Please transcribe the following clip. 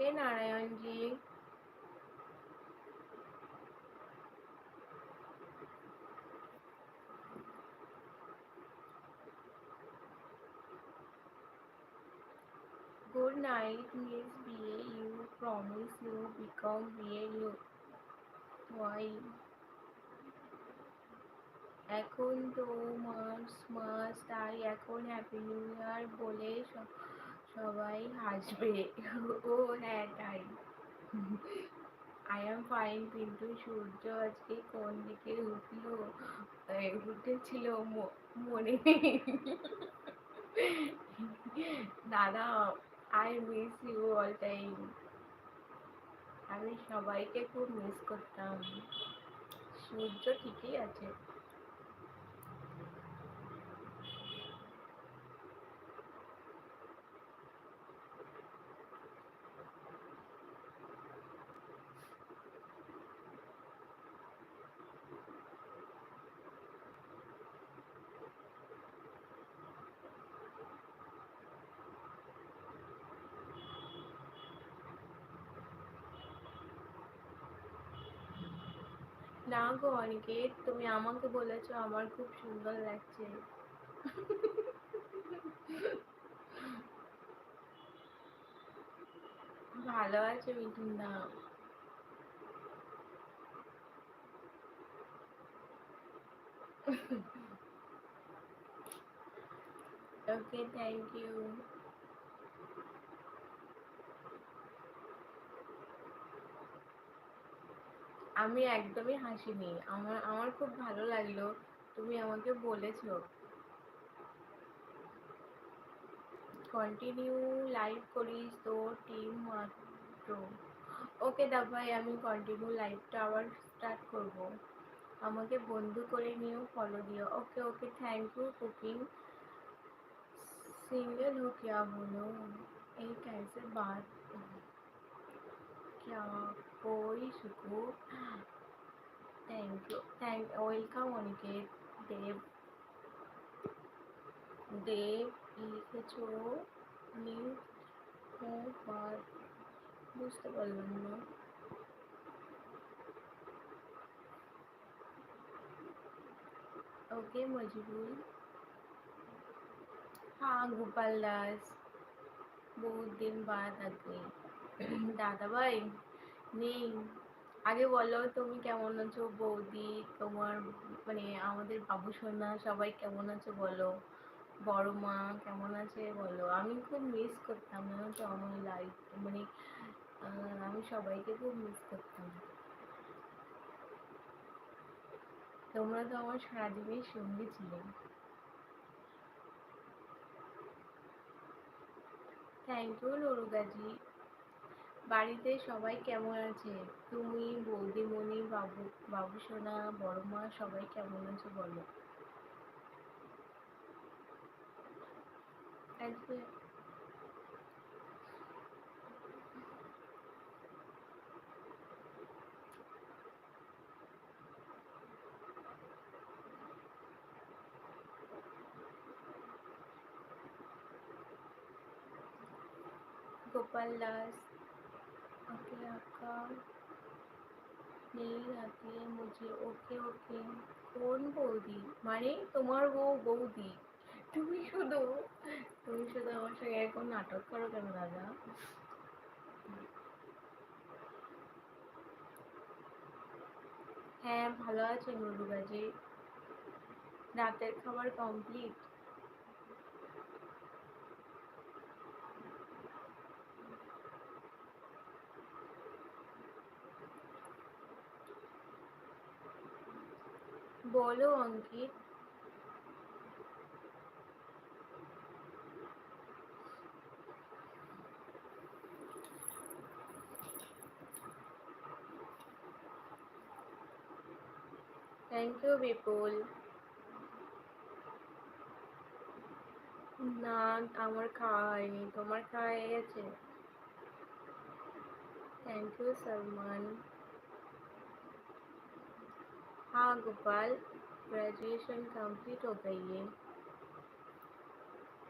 Okay নারায়ণজি Good night, Miss BA. You promise you become BA. You why? এখন তো March মাস তাই এখন happy new year বলে সবাই হাসবে। ও হ্যাঁ তাই। আই এম ফাইন কিন্তু সূর্য আজকে কোন দিকে উঠল? উঠেছিল মনে দাদা I miss you all time আমি সবাইকে খুব মিস করতাম। সূর্য ঠিকই আছে। না গো অনিকেত তুমি আমাকে বলেছ, আমার খুব সুন্দর লাগছে। ভালো আছে মিঠুন দা ওকে থ্যাংক ইউ আমি একদমই হাসিনি আমার আমার খুব ভালো লাগলো তুমি আমাকে বলেছো কন্টিনিউ লাইভ করিস তো টিম মাত্র ওকে দা ভাই আমি কন্টিনিউ লাইভটা আবার স্টার্ট করব আমাকে বন্ধু করে নিও ফলো দিও okay okay thank you cooking single हो क्या बोलो एक ऐसे बात क्या कोई सुकू thank you thank welcome Aniket Dev Dev লিখেছো নিউ পার বুঝতে পারলাম না ওকে মজবুল हाँ गोपाल दास बहुत दिन बाद आ गई দাদা ভাই নেই। আগে বলো তুমি কেমন আছো, বৌদি? তোমার মানে আমাদের বাবু, সোনা, সবাই কেমন আছো বলো? বড় মা কেমন আছে বলো? আমি খুব মিস করতাম, জানো তো, আমার লাইফ মানে আমি সবাইকে খুব মিস করতাম। তোমরা তো আমার সারাদিনের সঙ্গে ছিলে। থ্যাংক ইউ নরুগাজি বাড়িতে সবাই কেমন আছে? তুমি, বৌদিমণি, বাবু, বাবুসোনা, বড়মা, সবাই কেমন আছে বলো? গোপাল দাস दास ओके आपका नहीं आती है मुझे ओके ओके কোন বৌদি মানে তোমার বউ বৌদি তুমি শুধু তুমি শুধু আমার সঙ্গে এরকম নাটক করো কেন দাদা হ্যাঁ ভালো আছে নুরুবাজি রাতের খাবার কমপ্লিট বলো, অঙ্কিত। থ্যাংক ইউ বিপুল না, আমার খাওয়া হয়নি। তোমার খাওয়া হয়ে গেছে? থ্যাংক ইউ সলমান हाँ गोपाल ग्रेजुएशन कंप्लीट हो गई है।